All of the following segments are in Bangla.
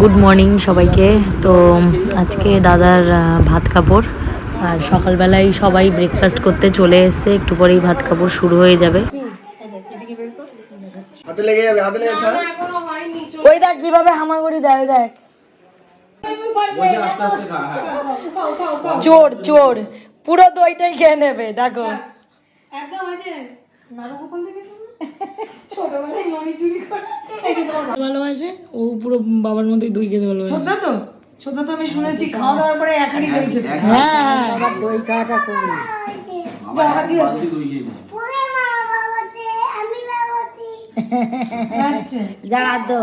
গুড মর্নিং সবাইকে। তো আজকে দাদার ভাত কাপড়। আর সকালবেলায় সবাই ব্রেকফাস্ট করতে চলে এসছে। একটু পরেই ভাত কাপড় শুরু হয়ে যাবে। ওই দেখ কীভাবে হামাগুড়ি দেয় দেখ। চোর চোর। পুরো দইটাই খেয়ে নেবে দেখো। ভালোবাসে? ও পুরো বাবার মতোই দই খেতে ভালোবাসে। ছোটদা তো? ছোটদা তো আমি শুনেছি খাওয়া দাওয়ার পরে এক হাঁড়ি দই খেতে। হ্যাঁ দই খাওয়াটা করি আচ্ছা।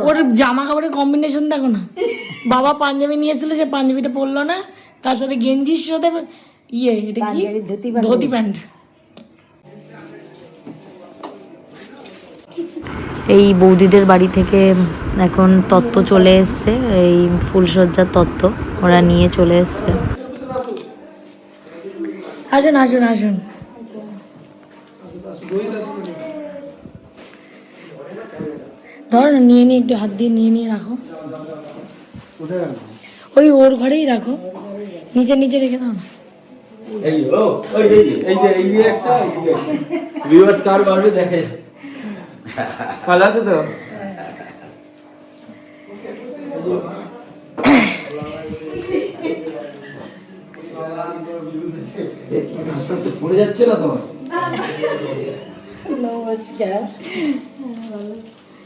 ওর জামা কাপড়ের কম্বিনেশন দেখো না। বাবা পাঞ্জাবি নিয়েছিল সে পাঞ্জাবিটা পরলো না। তার সাথে গেঞ্জির সাথে ইয়ে এটা কি? ধুতি প্যান্ট। এই বৌদিদের বাড়ি থেকে এখন তত্ত্ব চলে এসছে, এই ফুলসজ্জার তত্ত্ব। ওরা নিয়ে চলে এসছে। আসুন আসুন আসুন। ধরো, নিয়ে নিয়ে একটু হাত দিয়ে নিয়ে নিয়ে রাখো। ওই ওর ঘরেই রাখো। নিচে নিচে রেখে দাও না। এই ও ওই এই যে এই যে এই যে একটা। ভিউয়ার্স কার বাড়বে দেখে। ভালো আছে তো? পড়ে যাচ্ছে না তোমার? নমস্কার।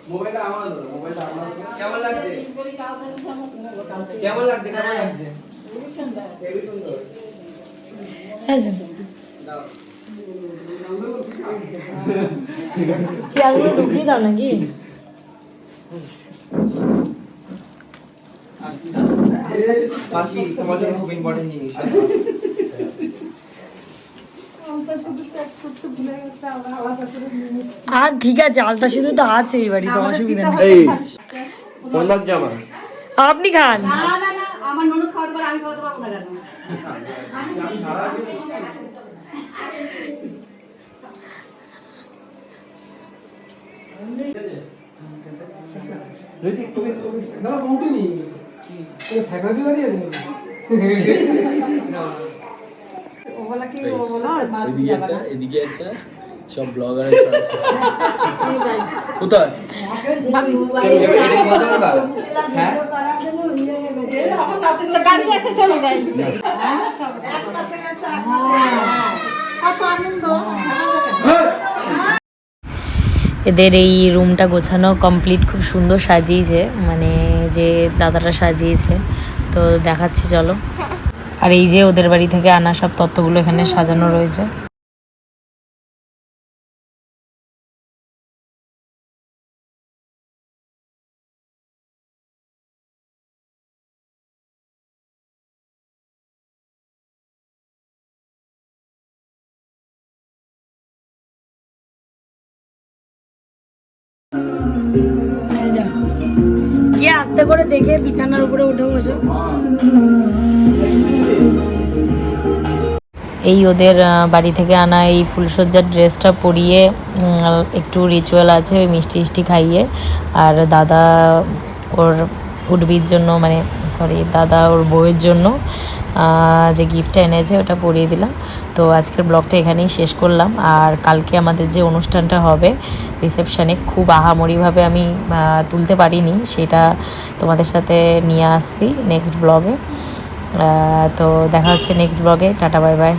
মোবাইলটা আমার মোবাইলটা আমার কেমন লাগছে? কেমন লাগছে? কেমন লাগছে? হেবি সুন্দর আসুন চেয়ারগুলো ঢুকিয়ে দাও নাকি? কাশি তোমার জন্য খুব ইম্পর্টেন্ট জিনিস আর ঠিক আছে আলতা শুধু তো আছে এই বাড়িতে অসুবিধা নেই। ঋতিক তুমি তুমি দাদা উঠিনি তুমি ফ্যাকাল্টি দাঁড়িয়ে তুমি এদিকে একটা এদিকে একটা সব ব্লগার কোথায়? হ্যাঁ। এদের এই রুমটা গোছানো কমপ্লিট খুব সুন্দর সাজিয়েছে মানে যে দাদাটা সাজিয়েছে। তো দেখাচ্ছি চলো। আর এই যে ওদের বাড়ি থেকে আনা সব তত্ত্বগুলো এখানে সাজানো রয়েছে। গিয়ে করে দেখে বিছানার উপরে উঠে বসো। এই ওদের বাড়ি থেকে আনা এই ফুলসজ্জার ড্রেসটা পরিয়ে একটু রিচুয়াল আছে ওই মিষ্টি মিষ্টি খাইয়ে। আর দাদা, ওর উডবির জন্য মানে সরি দাদা ওর বউয়ের জন্য যে গিফটটা এনেছে ওটা পরিয়ে দিলাম। তো আজকের ব্লগটা এখানেই শেষ করলাম। আর কালকে আমাদের যে অনুষ্ঠানটা হবে রিসেপশানে খুব আহামরিভাবে আমি তুলতে পারিনি, সেটা তোমাদের সাথে নিয়ে আসছি নেক্সট ব্লগে তো দেখা হচ্ছে নেক্সট ব্লগে টাটা বাই বাই